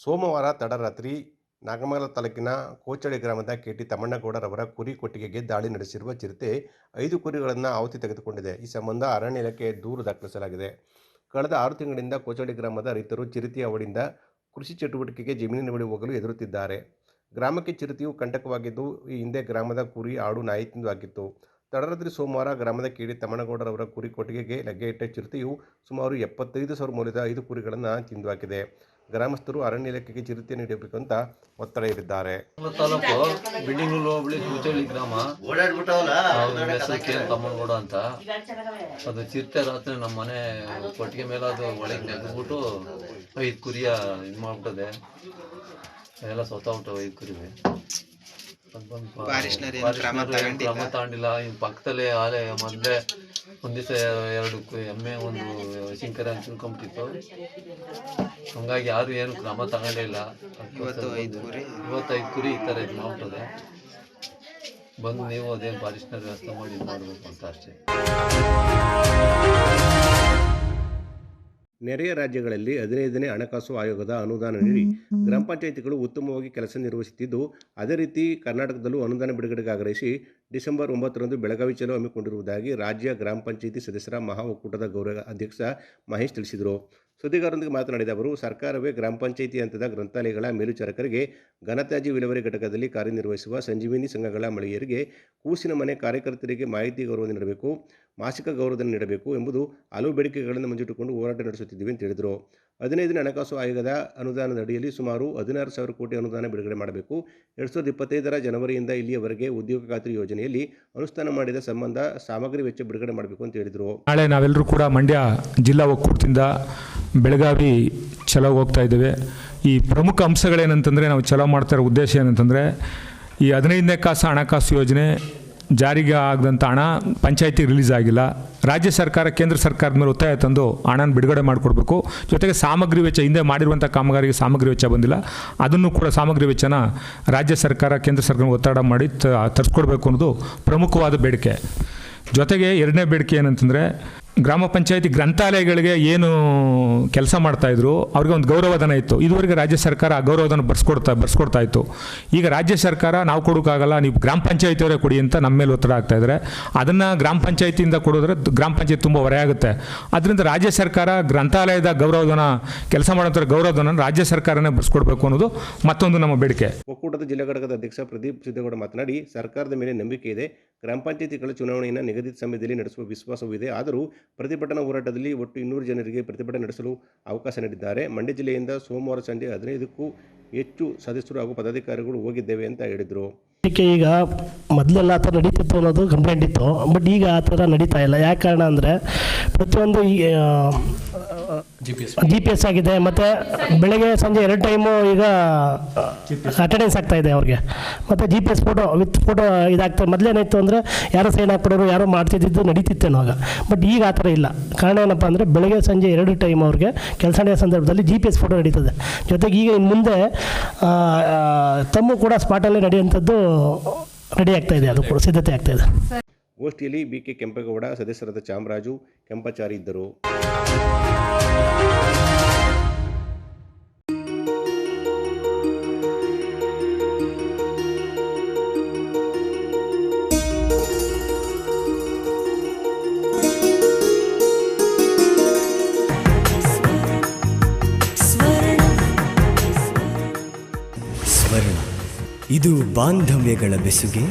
ಸೋಮವಾರ ತಡರಾತ್ರಿ ನಾಗಮಂಗಲ ತಾಲೂಕಿನ ಕೋಚಳಿ ಗ್ರಾಮದ ಕೆಟಿ ತಮ್ಮಣ್ಣಗೌಡರವರ ಕುರಿ ಕೊಟ್ಟಿಗೆಗೆ ದಾಳಿ ನಡೆಸಿರುವ ಚಿರತೆ ಐದು ಕುರಿಗಳನ್ನು ಆಹುತಿ ತೆಗೆದುಕೊಂಡಿದೆ. ಈ ಸಂಬಂಧ ಅರಣ್ಯ ಇಲಾಖೆ ದೂರು ದಾಖಲಿಸಲಾಗಿದೆ. ಕಳೆದ ಆರು ತಿಂಗಳಿಂದ ಕೋಚಳಿ ಗ್ರಾಮದ ರೈತರು ಚಿರತೆಯ ಅವಳಿಂದ ಕೃಷಿ ಚಟುವಟಿಕೆಗೆ ಜಮೀನಿನ ಬಳಿ ಹೋಗಲು ಎದುರುತ್ತಿದ್ದಾರೆ ಗ್ರಾಮಕ್ಕೆ ಚಿರತೆಯು ಕಂಟಕವಾಗಿದ್ದು, ಈ ಹಿಂದೆ ಗ್ರಾಮದ ಕುರಿ ಆಡು ನಾಯಿ ತಿಂದು ಹಾಕಿತ್ತು ತಡರಾತ್ರಿ ಸೋಮವಾರ ಗ್ರಾಮದ ಕೇಡಿ ತಮ್ಮಣ್ಣಗೌಡರವರ ಕುರಿ ಕೊಟ್ಟಿಗೆಗೆ ಲಗ್ಗೆ ಇಟ್ಟ ಚಿರತೆಯು ಸುಮಾರು ಎಪ್ಪತ್ತೈದು ಸಾವಿರ ಮೌಲ್ಯದ ಐದು ಕುರಿಗಳನ್ನು ತಿಂದು ಹಾಕಿದೆ ಗ್ರಾಮಸ್ಥರು ಅರಣ್ಯ ಇಲಾಖೆಗೆ ಚಿರತೆ ನೀಡಬೇಕು ಅಂತ ಒತ್ತಡ ಹೇರಿದ್ದಾರೆ. ತಾಲೂಕು ಬಿಲ್ಡಿಂಗ್ ಹೋಬಳಿ ಕೂಚಳ್ಳಿ ಗ್ರಾಮ. ತಮ್ಮನಗೌಡ ಅಂತ. ಅದು ಚಿರತೆ ರಾತ್ರಿ ನಮ್ಮ ಮನೆ ಕೊಟ್ಟಿಗೆ ಮೇಲೆ ಅದು ಒಳಗೆ ನೆಗೆದ್ಬಿಟ್ಟು ಐದು ಕುರಿಯ ಇದು ಮಾಡ್ಬಿಟ್ಟದೆ ಎಲ್ಲ ಸೊತ್ತಾಗ್ಬಿಟ್ಟು ಐದು ಕುರಿವೆ. ಫಾರೆಸ್ಟ್ನವ್ರು ಏನ್ ಕ್ರಮ ತಗೊಂಡಿಲ್ಲ? ಇನ್ ಪಕ್ಕದಲ್ಲೇ ಆಲೆ ಮೊದಲೇ ಒಂದಿವಸ ದಿವಸ ಎರಡು ಕು- ಎಮ್ಮೆ ಒಂದು ಶಿಂಕರ ಅಂತ ತಿನ್ಕೊಂಬಿಟ್ಟಿತ್ತು. ಹಂಗಾಗಿ ಯಾರು ಏನು ಕ್ರಮ ತಗೊಂಡೇ ಇಲ್ಲ. ಇವತ್ತೈದು ಕುರಿ. ಈ ಥರ ಇದು ಮಾಡ್ತದೆ ಬಂದು ನೀವು ಅದೇ ಪಾರಿಶ್ನ ವ್ಯವಸ್ಥೆ ಮಾಡಿ ಮಾಡಬೇಕು ಮಾಡ್ಬೇಕು ಅಂತ ಅಷ್ಟೇ. ನೆರೆಯ ರಾಜ್ಯಗಳಲ್ಲಿ ಹದಿನೈದನೇ ಹಣಕಾಸು ಆಯೋಗದ ಅನುದಾನ ನೀಡಿ ಗ್ರಾಮ ಪಂಚಾಯಿತಿಗಳು ಉತ್ತಮವಾಗಿ ಕೆಲಸ ನಿರ್ವಹಿಸುತ್ತಿದ್ದು ಅದೇ ರೀತಿ ಕರ್ನಾಟಕದಲ್ಲೂ ಅನುದಾನ ಬಿಡುಗಡೆಗೆ ಆಗ್ರಹಿಸಿ ಡಿಸೆಂಬರ್ ಒಂಬತ್ತರಂದು ಬೆಳಗಾವಿ ಚಲೋ ಹಮ್ಮಿಕೊಂಡಿರುವುದಾಗಿ ರಾಜ್ಯ ಗ್ರಾಮ ಪಂಚಾಯಿತಿ ಸದಸ್ಯರ ಮಹಾ ಒಕ್ಕೂಟದ ಗೌರವ ಅಧ್ಯಕ್ಷ ಮಹೇಶ್ ತಿಳಿಸಿದರು. ಸುದ್ದಿಗಾರರೊಂದಿಗೆ ಮಾತನಾಡಿದ ಅವರು, ಸರ್ಕಾರವೇ ಗ್ರಾಮ ಪಂಚಾಯಿತಿ ಹಂತದ ಗ್ರಂಥಾಲಯಗಳ ಮೇಲುಚಾರಕರಿಗೆ ಘನತ್ಯಾಜ್ಯ ವಿಲೇವಾರಿ ಘಟಕದಲ್ಲಿ ಕಾರ್ಯನಿರ್ವಹಿಸುವ ಸಂಜೀವಿನಿ ಸಂಘಗಳ ಮಳಿಗೆಯರಿಗೆ ಕೂಸಿನ ಮನೆ ಕಾರ್ಯಕರ್ತರಿಗೆ ಮಾಹಿತಿ ಗೌರವ ನೀಡಬೇಕು, ಮಾಸಿಕ ಗೌರವಧನ ನೀಡಬೇಕು ಎಂಬುದು ಹಲವು ಬೇಡಿಕೆಗಳನ್ನು ಮುಂದಿಟ್ಟುಕೊಂಡು ಹೋರಾಟ ನಡೆಸುತ್ತಿದ್ದೀವಿ ಅಂತ ಹೇಳಿದರು. ಹದಿನೈದನೇ ಹಣಕಾಸು ಆಯೋಗದ ಅನುದಾನದ ಅಡಿಯಲ್ಲಿ ಸುಮಾರು ಹದಿನಾರು ಸಾವಿರ ಕೋಟಿ ಅನುದಾನ ಬಿಡುಗಡೆ ಮಾಡಬೇಕು. ಎರಡು ಸಾವಿರದ ಇಪ್ಪತ್ತೈದರ ಜನವರಿಯಿಂದ ಇಲ್ಲಿಯವರೆಗೆ ಉದ್ಯೋಗ ಖಾತ್ರಿ ಯೋಜನೆಯಲ್ಲಿ ಅನುಷ್ಠಾನ ಮಾಡಿದ ಸಂಬಂಧ ಸಾಮಗ್ರಿ ವೆಚ್ಚ ಬಿಡುಗಡೆ ಮಾಡಬೇಕು ಅಂತ ಹೇಳಿದರು. ನಾಳೆ ನಾವೆಲ್ಲರೂ ಕೂಡ ಮಂಡ್ಯ ಜಿಲ್ಲಾ ಒಕ್ಕೂಟದಿಂದ ಬೆಳಗಾವಿ ಚಲೋ ಹೋಗ್ತಾ ಇದ್ದೇವೆ. ಈ ಪ್ರಮುಖ ಅಂಶಗಳೇನಂತಂದರೆ ನಾವು ಚಲೋ ಮಾಡ್ತಾ ಇರೋ ಉದ್ದೇಶ ಏನಂತಂದರೆ ಈ ಹದಿನೈದನೇ ಕಾಸು ಹಣಕಾಸು ಯೋಜನೆ ಜಾರಿಗೆ ಆಗದಂಥ ಹಣ ಪಂಚಾಯಿತಿ ರಿಲೀಸ್ ಆಗಿಲ್ಲ. ರಾಜ್ಯ ಸರ್ಕಾರ, ಕೇಂದ್ರ ಸರ್ಕಾರದ ಮೇಲೆ ಒತ್ತಾಯ ತಂದು ಹಣನ ಬಿಡುಗಡೆ ಮಾಡಿಕೊಡ್ಬೇಕು. ಜೊತೆಗೆ ಸಾಮಗ್ರಿ ವೆಚ್ಚ, ಹಿಂದೆ ಮಾಡಿರುವಂಥ ಕಾಮಗಾರಿಗೆ ಸಾಮಗ್ರಿ ವೆಚ್ಚ ಬಂದಿಲ್ಲ. ಅದನ್ನು ಕೂಡ ಸಾಮಗ್ರಿ ವೆಚ್ಚನ ರಾಜ್ಯ ಸರ್ಕಾರ, ಕೇಂದ್ರ ಸರ್ಕಾರ ಒತ್ತಡ ಮಾಡಿ ತರಿಸ್ಕೊಡ್ಬೇಕು ಅನ್ನೋದು ಪ್ರಮುಖವಾದ ಬೇಡಿಕೆ. ಜೊತೆಗೆ ಎರಡನೇ ಬೇಡಿಕೆ ಏನಂತಂದರೆ ಗ್ರಾಮ ಪಂಚಾಯತಿ ಗ್ರಂಥಾಲಯಗಳಿಗೆ ಏನು ಕೆಲಸ ಮಾಡ್ತಾಯಿದ್ರು ಅವ್ರಿಗೆ ಒಂದು ಗೌರವಧನ ಇತ್ತು. ಇದುವರೆಗೆ ರಾಜ್ಯ ಸರ್ಕಾರ ಆ ಗೌರವಧನ ಬರ್ಸ್ಕೊಡ್ತಾ ಬರ್ಸ್ಕೊಡ್ತಾ ಇತ್ತು. ಈಗ ರಾಜ್ಯ ಸರ್ಕಾರ ನಾವು ಕೊಡೋಕ್ಕಾಗಲ್ಲ, ನೀವು ಗ್ರಾಮ ಪಂಚಾಯತಿಯವರೇ ಕೊಡಿ ಅಂತ ನಮ್ಮ ಮೇಲೆ ಒತ್ತಡ ಆಗ್ತಾ ಇದ್ದಾರೆ ಅದನ್ನು ಗ್ರಾಮ ಪಂಚಾಯತಿಯಿಂದ ಕೊಡೋದ್ರೆ ಗ್ರಾಮ ಪಂಚಾಯತ್ ತುಂಬ ಹೊರೆ ಆಗುತ್ತೆ. ಅದರಿಂದ ರಾಜ್ಯ ಸರ್ಕಾರ ಗ್ರಂಥಾಲಯದ ಗೌರವಧನ, ಕೆಲಸ ಮಾಡೋಂಥ ಗೌರವಧನ ರಾಜ್ಯ ಸರ್ಕಾರನೇ ಬರ್ಸ್ಕೊಡ್ಬೇಕು ಅನ್ನೋದು ಮತ್ತೊಂದು ನಮ್ಮ ಬೇಡಿಕೆ. ಒಕ್ಕೂಟದ ಜಿಲ್ಲಾ ಘಟಕದ ಅಧ್ಯಕ್ಷ ಪ್ರದೀಪ್ ಸಿದ್ದೇಗೌಡ ಮಾತನಾಡಿ, ಸರ್ಕಾರದ ಮೇಲೆ ನಂಬಿಕೆ ಇದೆ. ಗ್ರಾಮ ಪಂಚಾಯಿತಿಗಳ ಚುನಾವಣೆಯನ್ನು ನಿಗದಿತ ಸಮಯದಲ್ಲಿ ನಡೆಸುವ ವಿಶ್ವಾಸವಿದೆ. ಆದರೂ ಪ್ರತಿಭಟನಾ ಹೋರಾಟದಲ್ಲಿ ಒಟ್ಟು ಇನ್ನೂರು ಜನರಿಗೆ ಪ್ರತಿಭಟನೆ ನಡೆಸಲು ಅವಕಾಶ ನೀಡಿದ್ದಾರೆ. ಮಂಡ್ಯ ಜಿಲ್ಲೆಯಿಂದ ಸೋಮವಾರ ಸಂಜೆ ಹದಿನೈದಕ್ಕೂ ಹೆಚ್ಚು ಸದಸ್ಯರು ಹಾಗೂ ಪದಾಧಿಕಾರಿಗಳು ಹೋಗಿದ್ದೇವೆ ಅಂತ ಹೇಳಿದರು. ಈಗ ಮೊದಲೆಲ್ಲ ಆ ಥರ ನಡೀತಿತ್ತು ಅನ್ನೋದು ಕಂಪ್ಲೇಂಟ್ ಇತ್ತು. ಬಟ್ ಈಗ ಆ ಥರ ನಡೀತಾ ಇಲ್ಲ. ಯಾಕೆ ಕಾರಣ ಅಂದರೆ ಪ್ರತಿಯೊಂದು ಜಿ ಪಿ ಎಸ್ ಆಗಿದೆ ಮತ್ತು ಬೆಳಗ್ಗೆ ಸಂಜೆ ಎರಡು ಟೈಮು ಈಗ ಅಟೆಂಡೆನ್ಸ್ ಆಗ್ತಾ ಇದೆ ಅವ್ರಿಗೆ. ಮತ್ತು G P S photo with photo ಇದಾಗ್ತದೆ ಮೊದಲೇನಾಯಿತು ಅಂದರೆ ಯಾರೋ ಸೈನ್ ಹಾಕ್ಬಿಡೋರು ಯಾರೋ ಮಾಡ್ತಿದ್ದು ನಡೀತಿತ್ತೇನೋ ಆಗ ಬಟ್ ಈಗ ಆ ಥರ ಇಲ್ಲ. ಕಾರಣ ಏನಪ್ಪ ಅಂದರೆ ಬೆಳಗ್ಗೆ ಸಂಜೆ ಎರಡು ಟೈಮ್ ಅವ್ರಿಗೆ ಕೆಲಸ ನಡೆಯೋ ಸಂದರ್ಭದಲ್ಲಿ ಜಿ ಪಿ ಎಸ್ ಫೋಟೋ ನಡೀತದೆ. ಜೊತೆಗೆ ಈಗ ಇನ್ನು ಮುಂದೆ ತಮ್ಮು ಕೂಡ ಸ್ಪಾಟಲ್ಲೇ ನಡೆಯುವಂಥದ್ದು ರೆಡಿ ಆಗ್ತಾ ಇದೆ ಅದು ಕೂಡ ಸಿದ್ಧತೆ ಆಗ್ತಾ ಇದೆ. ಗೋಷ್ಠಿಯಲ್ಲಿ ಬಿಕೆ ಕೆಂಪೇಗೌಡ ಸದಸ್ಯರಾದ ಚಾಮರಾಜು ಕೆಂಪಚಾರಿ ಇದ್ದರು. ಇದು ಬಾಂಧವ್ಯಗಳ ಬೆಸುಗೆ.